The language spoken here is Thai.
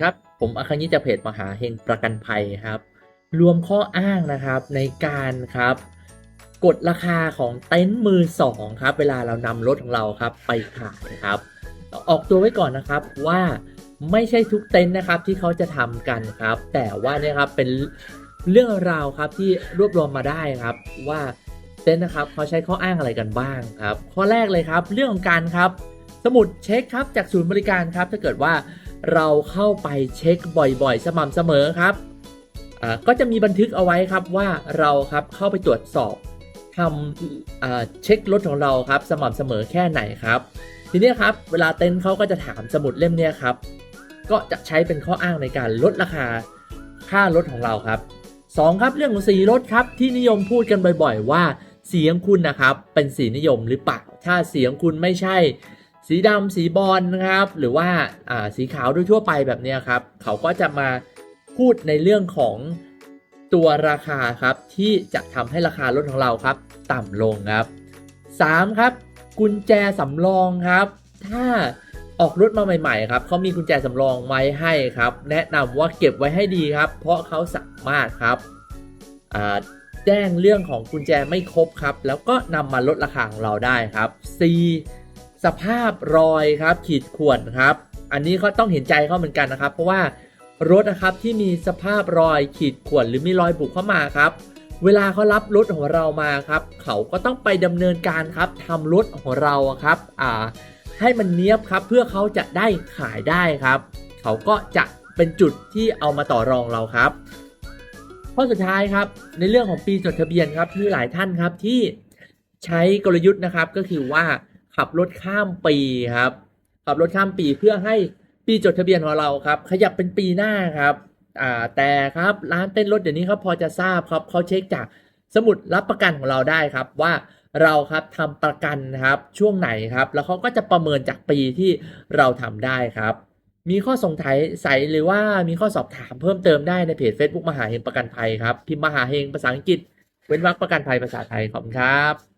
ครับผมอาคันยิจากเพจมหาเฮงประกันภัยครับ รวมข้ออ้างนะครับในการครับกดราคาของเต็นท์มือสองครับ เวลาเรานำรถของเราครับไปขายครับ ออกตัวไว้ก่อนนะครับว่าไม่ใช่ทุกเต็นท์นะครับที่เขาจะทำกันครับ แต่ว่าเนี่ยครับเป็นเรื่องราวครับที่รวบรวมมาได้ครับว่าเต็นท์นะครับเขาใช้ข้ออ้างอะไรกันบ้างครับ ข้อแรกเลยครับ เรื่องของการครับ สมุดเช็คครับจากศูนย์บริการครับถ้าเกิดว่า เราเข้าไปเช็คบ่อยๆ สม่ำเสมอครับอ่าก็จะมีบันทึกเอาไว้ครับว่าเราครับเข้าไปตรวจสอบทำอ่าเช็ครถของเราครับ สม่ำเสมอแค่ไหนครับ ทีนี้ครับเวลาเต็นท์เขาก็จะถามสมุดเล่มนี้ครับ ก็จะใช้เป็นข้ออ้างในการลดราคาค่ารถของเราครับสองครับเรื่องของสีรถครับที่นิยมพูดกันบ่อย ๆ ว่าสีของคุณนะครับเป็นสีนิยมหรือเปล่าถ้าสีของคุณไม่ใช่ สีดำสีบอลนะครับ หรือว่าสีขาวโดยทั่วไปแบบนี้ครับ เขาก็จะมาพูดในเรื่องของตัวราคาครับที่จะทำให้ราคารถของเราครับ ต่ำลงครับ 3. ครับ กุญแจสำรองครับ ถ้าออกรถมาใหม่ๆครับเขามีกุญแจสำรองไว้ให้ครับ แนะนำว่าเก็บไว้ให้ดีครับ เพราะเขาสามารถครับแจ้งเรื่องของกุญแจไม่ครบครับ แล้วก็นำมาลดราคาของเราได้ครับ 4. สภาพรอยครับขีดข่วนครับ อันนี้ก็ต้องเห็นใจเขาเหมือนกันนะครับ เพราะว่ารถนะครับที่มีสภาพรอยขีดข่วนหรือมีรอยบุกเข้ามาครับ เวลาเขารับรถของเรามาครับ เขาก็ต้องไปดำเนินการครับทำรถของเราครับอ่าให้มันเนี้ยบครับเพื่อเขาจะได้ขายได้ครับ เขาก็จะเป็นจุดที่เอามาต่อรองเราครับข้อสุดท้ายครับในเรื่องของปีจดทะเบียนครับที่หลายท่านครับที่ใช้กลยุทธ์นะครับก็คือว่า ขับรถข้ามปีครับ ขับรถข้ามปีเพื่อให้ปีจดทะเบียนของเราครับ ขยับเป็นปีหน้าครับอ่าแต่ครับร้านเต้นรถเดี๋ยวนี้ครับพอจะทราบครับเขาเช็คจากสมุดรับประกันของเราได้ครับว่าเราครับทำประกันครับช่วงไหนครับ แล้วเขาก็จะประเมินจากปีที่เราทำได้ครับ มีข้อสงสัยใสหรือว่ามีข้อสอบถามเพิ่มเติมได้ในเพจ Facebook มหาเฮงประกันภัยครับพิมพ์มหาเฮงภาษาอังกฤษ เว้นวรรคประกันภัยภาษาไทยขอบคุณครับ